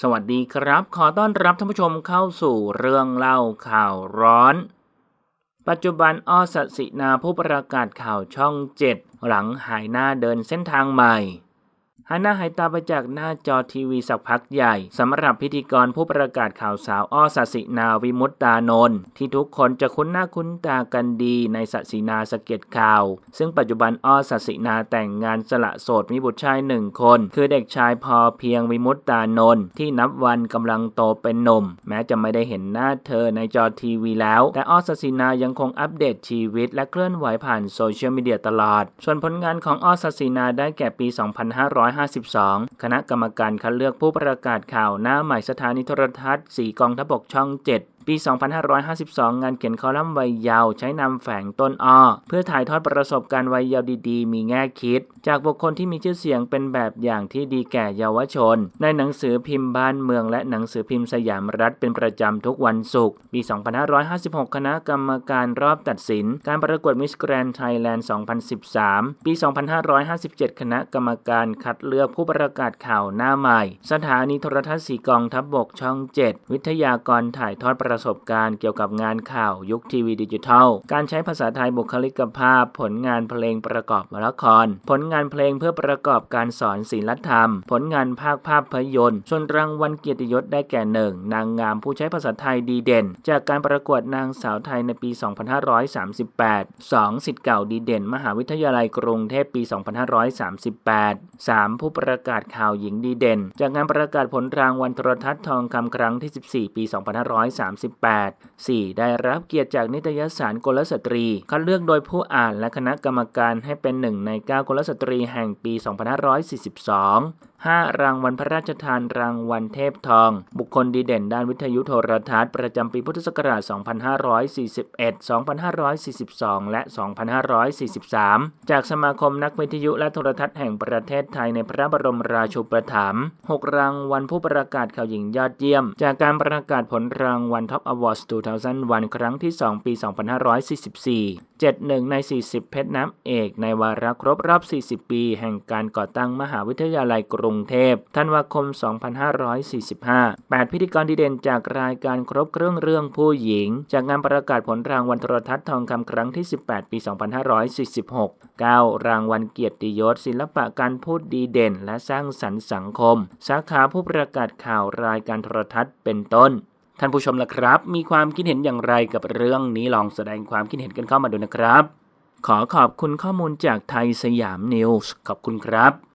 สวัสดีครับ ขอต้อนรับท่านผู้ชมเข้าสู่เรื่องเล่าข่าวร้อน ปัจจุบันอ้อสสินาผู้ประกาศข่าวช่องเจ็ดหลังหายหน้าเดินเส้นทางใหม่ หายหน้าหายตาไปจากหน้าจอทีวีสักพักใหญ่สำหรับพิธีกรผู้ประกาศข่าวสาวอ้อสสินาวิมุตตานนท์ที่ทุกคนจะคุ้นหน้าคุ้นตากันดีในสสินาสเก็ตข่าว ซึ่งปัจจุบันอ้อสสินาแต่งงานสละโสดมีบุตรชายหนึ่งคน คือเด็กชายพอเพียงวิมุตตานนท์ที่นับวันกำลังโตเป็นหนุ่ม แม้จะไม่ได้เห็นหน้าเธอในจอทีวีแล้ว แต่อ้อสสินายังคงอัปเดตชีวิต และเคลื่อนไหวผ่านโซเชียลมีเดียตลอด ส่วนผลงานของอ้อสสินาได้แก่ปี2552 คณะกรรมการคัดเลือกผู้ประกาศข่าวหน้าใหม่สถานีโทรทัศน์สีกองทพบกช่อง7 ปี 2552 งานเขียนคอลัมน์วัยเยาว์ใช้นำแฝงต้นอ้อ เพื่อถ่ายทอดประสบการณ์วัยเยาว์ดีๆ มีแง่คิด จากบุคคลที่มีชื่อเสียงเป็นแบบอย่างที่ดีแก่เยาวชน ในหนังสือพิมพ์บ้านเมืองและหนังสือพิมพ์สยามรัฐเป็นประจำทุกวันศุกร์ปี 2556 คณะกรรมการรอบตัดสิน การประกวดมิสแกรน n ์ไทยแลนด์ 2013 ปี 2557 คณะกรรมการคัดเลือกผู้ประกาศข่าวหน้าใหม่ สถานีโทรทัศน์สีกองทัพบบกช่อง 7 วิทยากรถ่ายทอดประประสบการณ์เกี่ยวกับงานข่าวยุคทีวีดิจิทัล การใช้ภาษาไทยบุคลิกภาพ ผลงานเพลงประกอบละคร ผลงานเพลงเพื่อประกอบการสอนศิลธรรม ผลงานภาคภาพยนตร์ ส่วนรางวัลเกียรติยศได้แก่หนึ่งนางงามผู้ใช้ภาษาไทยดีเด่น จากการประกวดนางสาวไทยในปี 2538 2. สิทธิ์เก่าดีเด่น มหาวิทยาลัยกรุงเทพปี 2538 3. ผู้ประกาศข่าวหญิงดีเด่น จากงานประกาศผลรางวัลโทรทัศน์ทองคำครั้งที่ 14 ปี 2538 4. ได้รับเกียรติจากนิตยสารกลสตรี คัดเลือกโดยผู้อ่านและคณะกรรมการให้เป็นหนึ่งใน 9 กลสตรีแห่งปี 2542 5. รางวัลพระราชทานรางวัลเทพทอง บุคคลดีเด่นด้านวิทยุโทรทัศน์ ประจำปีพุทธศักราช 2541 2542 และ 2543 จากสมาคมนักวิทยุและโทรทัศน์แห่งประเทศไทยในพระบรมราชูปถัมภ์6รางวัลผู้ประกาศข่าวหญิงยอดเยี่ยม จากการประกาศผลรางวัล Top Awards 2001 ครั้งที่ 2 ปี 2544 71 ใน 40 เพชรน้ำเอก ในวาระครบรอบ 40 ปี แห่งการก่อตั้งมหาวิทยาลัยกรุงรุงเทพธันวาคม 2545 8 พิธีกรดีเด่นจากรายการครบเครื่องเรื่องผู้หญิง จากงานประกาศผลรางวัลโทรทัศน์ทองคำครั้งที่ 18 ปี 2546 9 รางวัลเกียรติยศ ศิลปะการพูดดีเด่น และสร้างสรรค์สังคม สาขาผู้ประกาศข่าวรายการโทรทัศน์เป็นต้นท่านผู้ชมล่ะครับ มีความคิดเห็นอย่างไรกับเรื่องนี้ลองแสดงความคิดเห็นกันเข้ามาดูนะครับ ขอขอบคุณข้อมูลจากไทยสยามนิวส์ขอบคุณครับ